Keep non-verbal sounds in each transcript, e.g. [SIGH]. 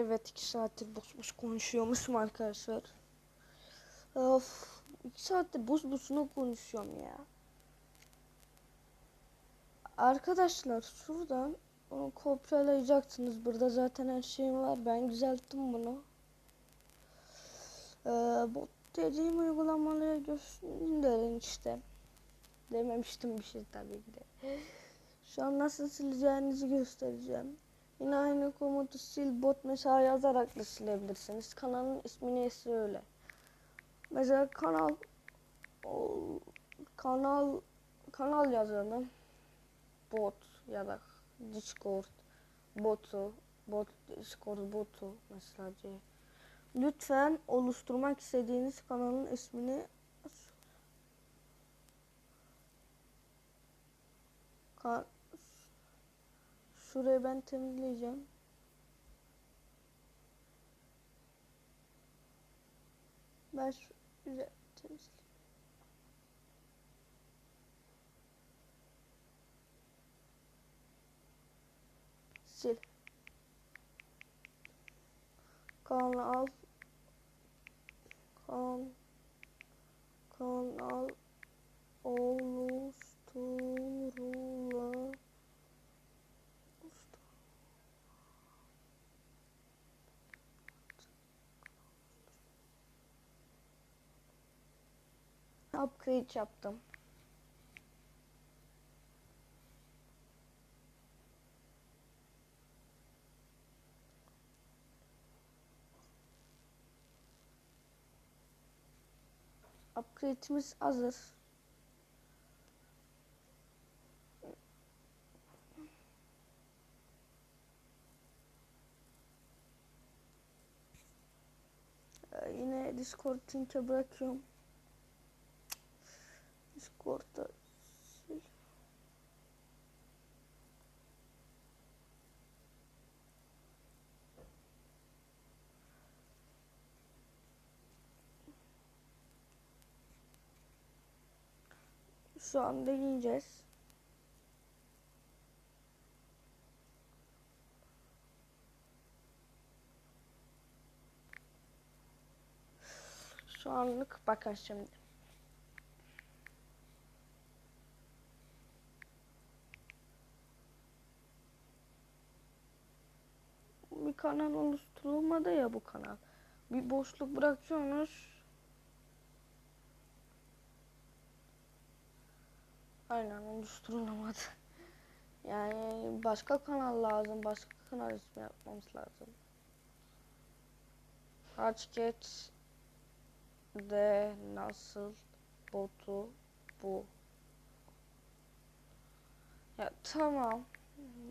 Evet iki saattir boş boş konuşuyormuşum arkadaşlar. Of iki saattir boş boşuna konuşuyorum ya. Arkadaşlar şuradan kopyalayacaksınız. Burada zaten her şeyim var. Ben düzelttim bunu. Ee, bu dediğim uygulamaları gönderin işte. Dememiştim bir şey tabii ki de. Şu an nasıl sileceğinizi göstereceğim. Yine aynı komutu sil bot mesela yazarak da silebilirsiniz. Kanalın ismini ise öyle. Mesela kanal o, kanal kanal yazalım. Bot ya da Discord botu bot Discord botu mesela C. Lütfen oluşturmak istediğiniz kanalın ismini Ka Şurayı ben temizleyeceğim. Ben şu güzel temizleyeyim. Sil. Kanal kan kanal oluşturula upgrade yaptım. Upgrade'imiz hazır. Ee, yine Discord linke bırakıyorum. Discord'da. Şu an deneyeceğiz. Şu anlık bakın şimdi. Bir kanal oluşturulmadı ya bu kanal. Bir boşluk bırakıyorsunuz. Aynen oluşturulamadı. Yani başka kanal lazım. Başka kanal ismi yapmamız lazım. Harçket de nasıl botu bu. Ya tamam.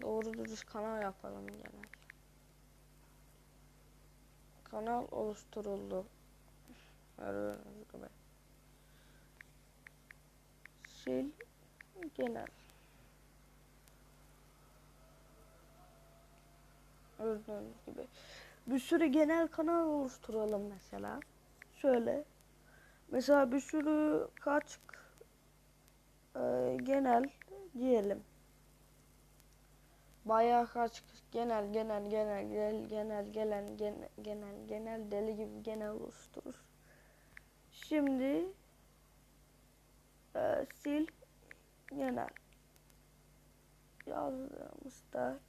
Doğru dürüst kanal yapalım gene. Kanal oluşturuldu. Sil genel. Gördüğünüz gibi. Bir sürü genel kanal oluşturalım mesela. Şöyle. Mesela bir sürü kaç e, genel diyelim. Bayağı kaç genel genel genel genel genel gelen genel genel genel deli gibi genel oluşturur. Şimdi e, sil genel yazdığımızda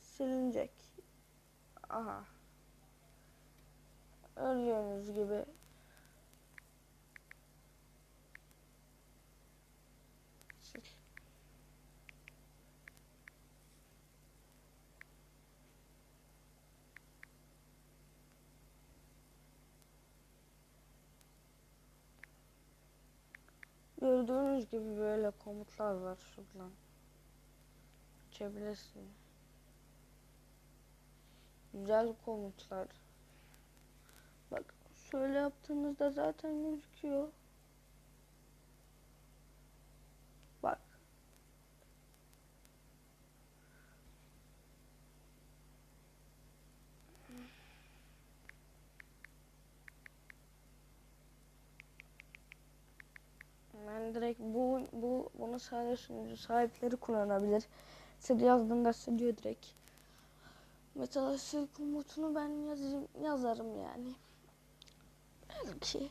silinecek. Aha. Gördüğünüz gibi Gördüğünüz gibi böyle komutlar var şuradan. Açabilirsin. Güzel komutlar. Bak şöyle yaptığınızda zaten gözüküyor. Bak. Ben direkt bu bu bunu sadece sunucu sahipleri kullanabilir. sil yazdığında siliyor direkt. Mesela sil komutunu ben yazayım, yazarım yani. Belki.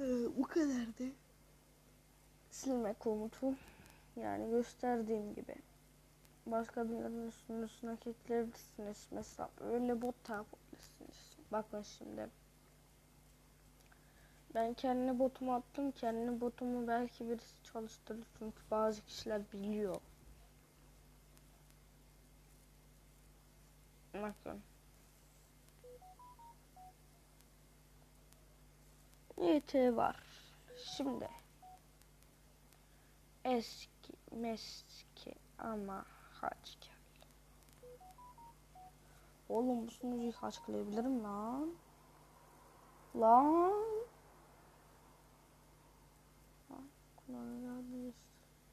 Ee, bu kadardı. Silme komutu. Yani gösterdiğim gibi. Başka bir sunucusuna ekleyebilirsiniz. Mesela öyle bot yapabilirsiniz. Bakın şimdi. Ben kendi botumu attım. Kendi botumu belki birisi çalıştırır. Çünkü bazı kişiler biliyor. Bakın. YT var. Şimdi. Eski meski ama geldi. Oğlum bu sunucuyu hacklayabilirim lan. Lan.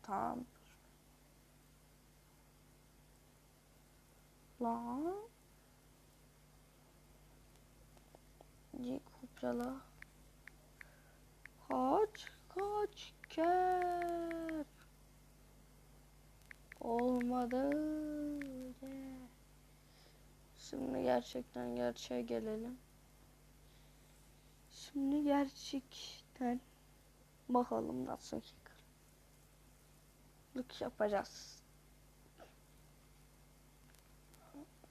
Tamam. Lan. G kopyala. Kaç kaç kere. Olmadı. Şimdi gerçekten gerçeğe gelelim. Şimdi gerçekten bakalım nasıl hackerlık yapacağız.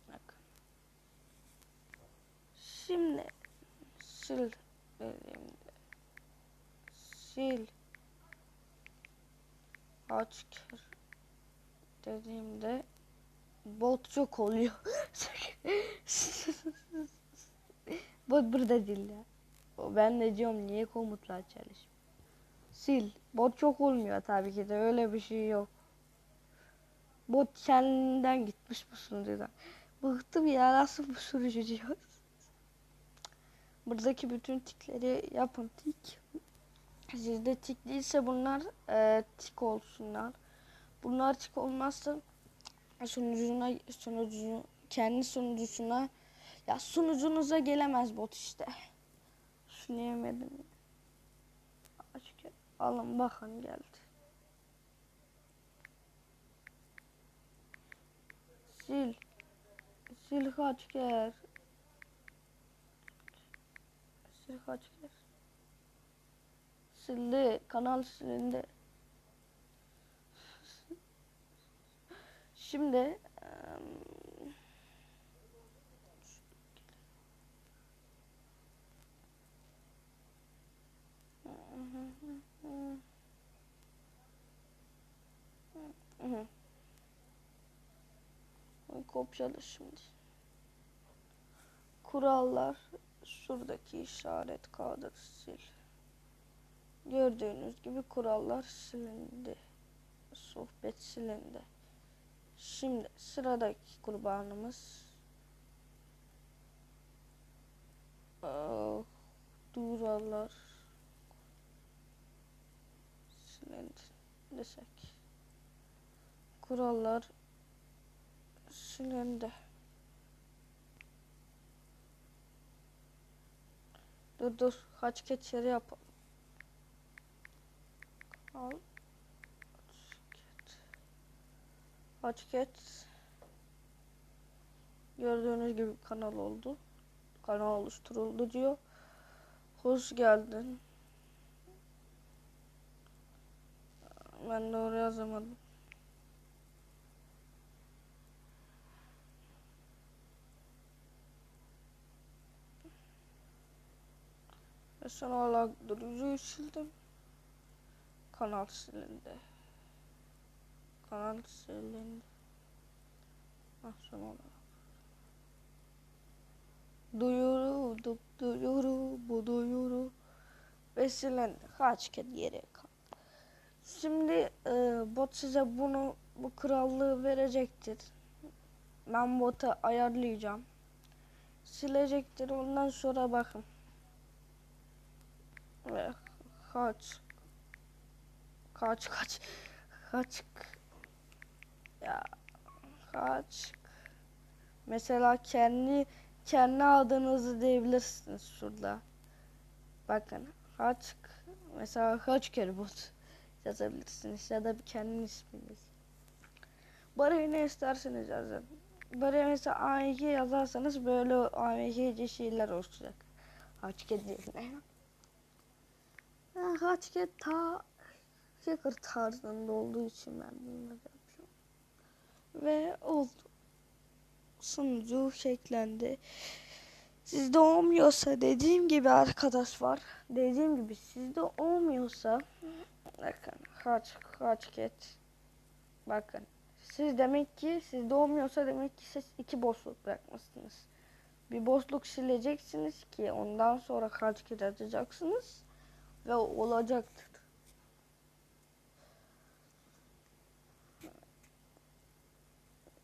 Bakın. Şimdi sil dediğimde sil aç kere dediğimde bot çok oluyor. [LAUGHS] bot burada değil ya. Ben de diyorum niye komutlar çalışmıyor. Sil. Bot çok olmuyor tabii ki de öyle bir şey yok. Bot kendinden gitmiş bu sunucudan. Bıktım ya nasıl bu sunucu diyor. Buradaki bütün tikleri yapın tik. Sizde tik değilse bunlar e, tik olsunlar. Bunlar tik olmazsa sunucuna sunucu kendi sunucusuna ya sunucunuza gelemez bot işte. Düşünemedim. Alın bakın geldi. Sil. Sil kaç kere. Sil kaç kere. Sildi. Kanal silindi. Şimdi em, Hı hı. Kopyala şimdi. Kurallar şuradaki işaret kağıdı sil. Gördüğünüz gibi kurallar silindi. Sohbet silindi. Şimdi sıradaki kurbanımız Aa, Duralar silindi desek. Kurallar silindi. Dur dur. Kaç keçeri yapalım. Al. Açket. Gördüğünüz gibi kanal oldu. Kanal oluşturuldu diyor. Hoş geldin. Ben doğru yazamadım. Ve son olarak durucuyu sildim. Kanal silindi. Kanal silindi. Ah son olarak. Duyuru, du, duyuru, bu duyuru. Ve silindi. Kaç kez geriye kaldı. Şimdi e, bot size bunu, bu krallığı verecektir. Ben botu ayarlayacağım. Silecektir. Ondan sonra bakın. Kaç. Kaç kaç. Kaç. Ya kaç. Mesela kendi kendi adınızı diyebilirsiniz şurada. Bakın kaç. Mesela kaç kere bot yazabilirsiniz ya da kendi isminiz. Buraya ne isterseniz yazın. Buraya mesela A2 yazarsanız böyle A2'ci şeyler olacak. Haçket yerine. Ha, Haçket ta Hacker tarzında olduğu için ben bunları yapıyorum. Ve oldu. Sunucu şeklendi. Sizde olmuyorsa dediğim gibi arkadaş var. Dediğim gibi sizde olmuyorsa bakın kaç kaç ket bakın siz demek ki sizde olmuyorsa demek ki siz iki boşluk bırakmışsınız. Bir boşluk sileceksiniz ki ondan sonra kaç kere atacaksınız ve olacaktır.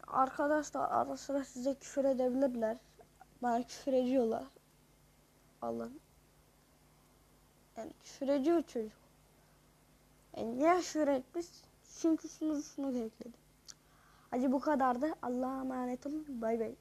Arkadaşlar ara sıra size küfür edebilirler. Bana küfür ediyorlar. Allah'ım. Yani küfür ediyor çocuk. E niye küfür etmiş? Çünkü şunu şunu ekledim. Hadi bu kadardı. Allah'a emanet olun. Bay bay.